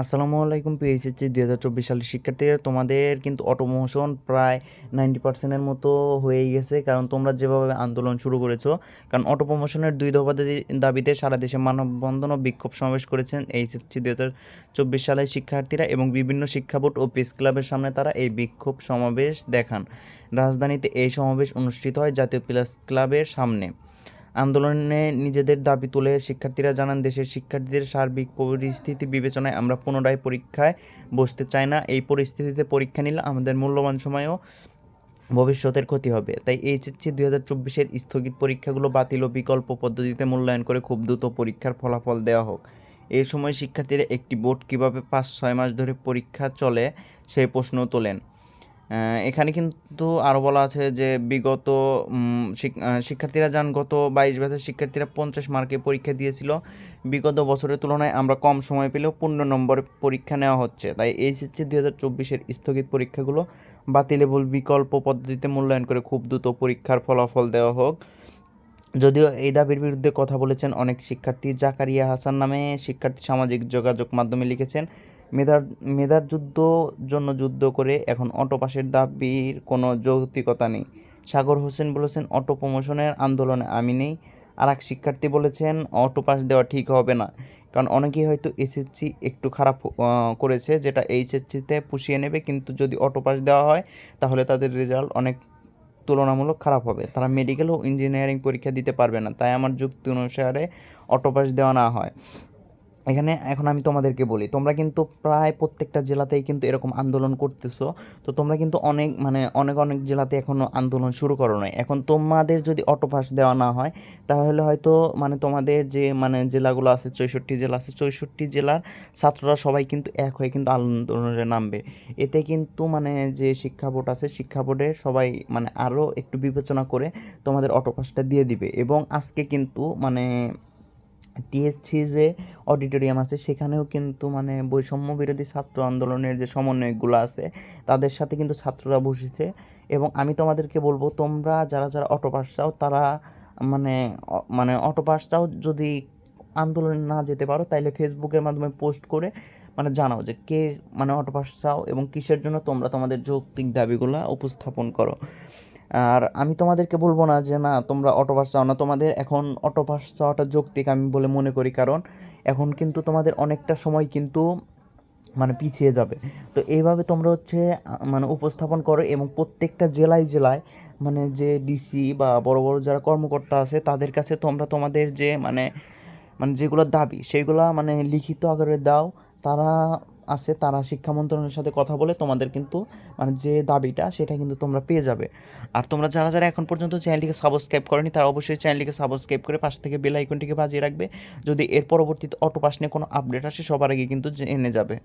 আসসালামু আলাইকুম পিএইচএসসি দুই হাজার চব্বিশ সালের শিক্ষার্থীরা তোমাদের কিন্তু অটোমোশন প্রায় নাইনটি পার্সেন্টের মতো হয়েই গেছে। কারণ তোমরা যেভাবে আন্দোলন শুরু করেছ, কারণ অটো প্রমোশনের দুই দফা দাবিতে সারা দেশে মানববন্ধন ও বিক্ষোভ সমাবেশ করেছেন এইচএসসি দুই হাজার চব্বিশ সালের শিক্ষার্থীরা এবং বিভিন্ন শিক্ষা বোর্ড ও প্রেস ক্লাবের সামনে তারা এই বিক্ষোভ সমাবেশ দেখান। রাজধানীতে এই সমাবেশ অনুষ্ঠিত হয় জাতীয় প্রেস ক্লাবের সামনে। আন্দোলনে নিজেদের দাবি তুলে শিক্ষার্থীরা জানান, দেশের শিক্ষার্থীদের সার্বিক পরিস্থিতি বিবেচনায় আমরা পুনরায় পরীক্ষায় বসতে চাই না। এই পরিস্থিতিতে পরীক্ষা নিলে আমাদের মূল্যবান সময়ও ভবিষ্যতের ক্ষতি হবে। তাই এইচএসসি দুই হাজার চব্বিশের স্থগিত পরীক্ষাগুলো বাতিল ও বিকল্প পদ্ধতিতে মূল্যায়ন করে খুব দ্রুত পরীক্ষার ফলাফল দেওয়া হোক। এই সময় শিক্ষার্থীরা একটি বোর্ড কীভাবে পাঁচ ছয় মাস ধরে পরীক্ষা চলে সেই প্রশ্ন তোলেন। এখানে কিন্তু আরও বলা আছে যে বিগত শিক্ষার্থীরা যান গত বাইশ বছর শিক্ষার্থীরা পঞ্চাশ মার্কে পরীক্ষা দিয়েছিল। বিগত বছরের তুলনায় আমরা কম সময় পেলেও পূর্ণ নম্বর পরীক্ষা নেওয়া হচ্ছে। তাই এইচএসসি দুই হাজার চব্বিশের স্থগিত পরীক্ষাগুলো বাতিলেবল বিকল্প পদ্ধতিতে মূল্যায়ন করে খুব দ্রুত পরীক্ষার ফলাফল দেওয়া হোক। যদিও এই দাবির বিরুদ্ধে কথা বলেছেন অনেক শিক্ষার্থী, জাকারিয়া হাসান নামে শিক্ষার্থী সামাজিক যোগাযোগ মাধ্যমে লিখেছেন, মেধার মেধার যুদ্ধ জন্য যুদ্ধ করে এখন অটো পাসের দাবির কোনো যৌক্তিকতা নেই। সাগর হোসেন বলেছেন, অটো প্রমোশনের আন্দোলনে আমি নেই। আর এক শিক্ষার্থী বলেছেন, অটো পাস দেওয়া ঠিক হবে না। কারণ অনেকেই হয়তো এসএসসি একটু খারাপ করেছে, যেটা এইচএসসিতে পুষিয়ে নেবে, কিন্তু যদি অটো পাস দেওয়া হয়, তাহলে তাদের রেজাল্ট অনেক তুলনামূলক খারাপ হবে। তারা মেডিকেল ও ইঞ্জিনিয়ারিং পরীক্ষা দিতে পারবে না। তাই আমার যুক্তি অনুসারে অটোপাস দেওয়া না হয়। এখানে এখন আমি তোমাদেরকে বলি, তোমরা কিন্তু প্রায় প্রত্যেকটা জেলাতেই কিন্তু এরকম আন্দোলন করতেছো। তো তোমরা কিন্তু অনেক মানে অনেক অনেক জেলাতে এখনও আন্দোলন শুরু করো নাই। এখন তোমাদের যদি অটো পাস দেওয়া না হয়, তাহলে হয়তো মানে তোমাদের যে মানে জেলাগুলো আছে, চৌষট্টি জেলা আছে, চৌষট্টি জেলার ছাত্ররা সবাই কিন্তু এক হয়ে কিন্তু আন্দোলনে নামবে। এতে কিন্তু মানে যে শিক্ষা বোর্ড আছে, শিক্ষা বোর্ডের সবাই মানে আরও একটু বিবেচনা করে তোমাদের অটো পাসটা দিয়ে দিবে। এবং আজকে কিন্তু মানে টিএসসি যে অডিটোরিয়াম আছে, সেখানেও কিন্তু মানে বৈষম্য বিরোধী ছাত্র আন্দোলনের যে সমন্বয়গুলো আছে, তাদের সাথে কিন্তু ছাত্ররা বসেছে। এবং আমি তোমাদেরকে বলব, তোমরা যারা যারা অটো পাস চাও, তারা মানে মানে অটো পাস চাও যদি আন্দোলনে না যেতে পারো, তাইলে ফেসবুকের মাধ্যমে পোস্ট করে মানে জানাও যে কে মানে অটো পাস চাও এবং কিসের জন্য তোমরা তোমাদের যৌক্তিক দাবিগুলো উপস্থাপন করো। আর আমি তোমাদেরকে বলব না যে, না, তোমরা অটো পাস চাও না। তোমাদের এখন অটো পাস চাওয়াটা যৌক্তিক আমি বলে মনে করি, কারণ এখন কিন্তু তোমাদের অনেকটা সময় কিন্তু মানে পিছিয়ে যাবে। তো এইভাবে তোমরা হচ্ছে মানে উপস্থাপন করো এবং প্রত্যেকটা জেলায় জেলায় মানে যে ডিসি বা বড় বড় যারা কর্মকর্তা আছে, তাদের কাছে তোমরা তোমাদের যে মানে মানে যেগুলো দাবি, সেগুলো মানে লিখিত আকারে দাও। তারা আছে, তারা শিক্ষা মন্ত্রণালয়ের সাথে কথা বলে তোমাদের কিন্তু মানে যে দাবিটা সেটা কিন্তু তোমরা পেয়ে যাবে। আর তোমরা যারা যারা এখন পর্যন্ত চ্যানেলটিকে সাবস্ক্রাইব করেনি, তারা অবশ্যই চ্যানেলটিকে সাবস্ক্রাইব করে পাশে থেকে বেল আইকনটিকে বাজিয়ে রাখবে। যদি এর পরবর্তীতে অটো পাস নিয়ে কোনো আপডেট আসে, সবার আগে কিন্তু জেনে যাবে।